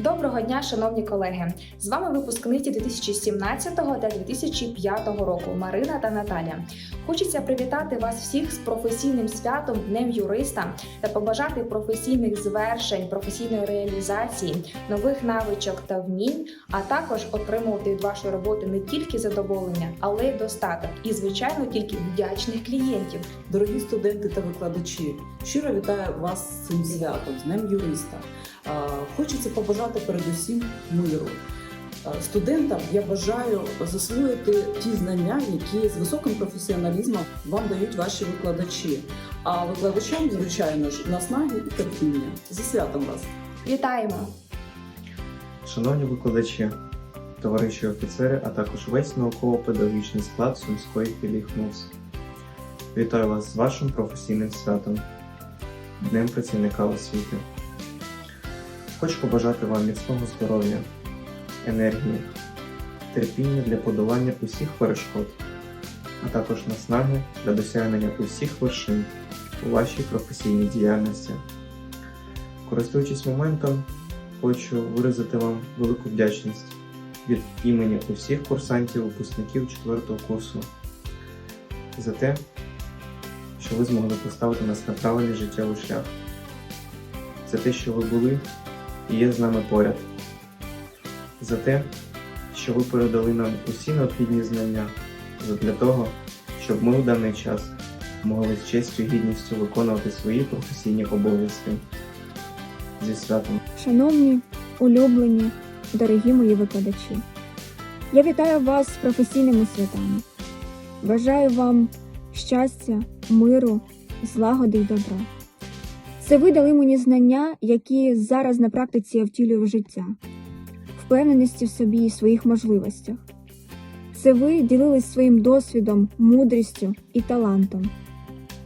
Доброго дня, шановні колеги! З вами випускниці 2017 та 2005 року Марина та Наталя. Хочеться привітати вас всіх з професійним святом Днем юриста та побажати професійних звершень, професійної реалізації, нових навичок та вмінь, а також отримувати від вашої роботи не тільки задоволення, але й достаток, і звичайно тільки вдячних клієнтів. Дорогі студенти та викладачі, щиро вітаю вас з цим святом, з Днем юриста. Хочеться побажати передусім миру. Студентам я бажаю засвоїти ті знання, які з високим професіоналізмом вам дають ваші викладачі. А викладачам, звичайно ж, наснаги і терпіння. Зі святом вас! Вітаємо! Шановні викладачі, товариші офіцери, а також весь науково-педагогічний склад Сумської філії ХНУС. Вітаю вас з вашим професійним святом, Днем працівника освіти. Хочу побажати вам міцного здоров'я, енергії, терпіння для подолання усіх перешкод, а також наснаги для досягнення усіх вершин у вашій професійній діяльності. Користуючись моментом, хочу виразити вам велику вдячність від імені усіх курсантів, випускників 4 курсу за те, що ви змогли поставити нас на правильний життєвий шлях, за те, що ви були і є з нами поряд, за те, що ви передали нам усі необхідні знання для того, щоб ми у даний час могли з честю і гідністю виконувати свої професійні обов'язки зі святом. Шановні, улюблені, дорогі мої викладачі, я вітаю вас з професійними святами. Бажаю вам щастя, миру, злагоди й добра. Це ви дали мені знання, які зараз на практиці я втілюю в життя, впевненості в собі і своїх можливостях. Це ви ділились своїм досвідом, мудрістю і талантом.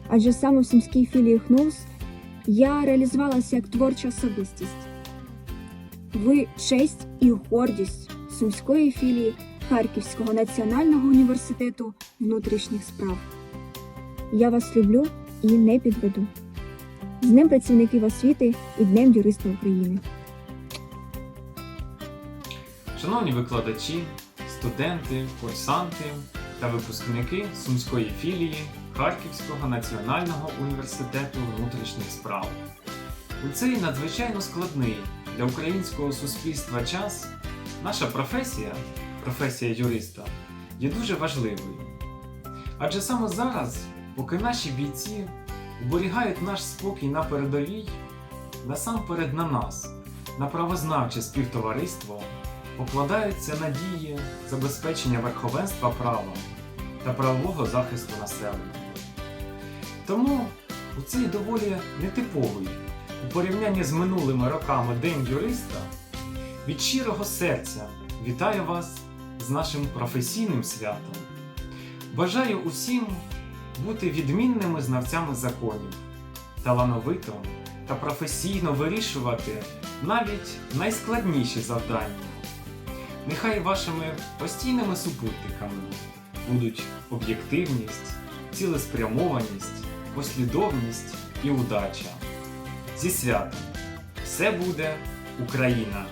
Адже саме в сумській філії ХНУС я реалізувалася як творча особистість. Ви честь і гордість сумської філії Харківського національного університету внутрішніх справ. Я вас люблю і не підведу. З Днем працівників освіти і Днем юриста України. Шановні викладачі, студенти, курсанти та випускники Сумської філії Харківського національного університету внутрішніх справ. У цей надзвичайно складний для українського суспільства час наша професія, професія юриста, є дуже важливою. Адже саме зараз, поки наші бійці уберігають наш спокій на передовій, насамперед на нас, на правознавче співтовариство, покладаються надії забезпечення верховенства права та правового захисту населення. Тому у цей доволі нетиповий у порівнянні з минулими роками День юриста від щирого серця вітаю вас з нашим професійним святом. Бажаю усім бути відмінними знавцями законів, талановито та професійно вирішувати навіть найскладніші завдання. Нехай вашими постійними супутниками будуть об'єктивність, цілеспрямованість, послідовність і удача. Зі святом! Все буде Україна!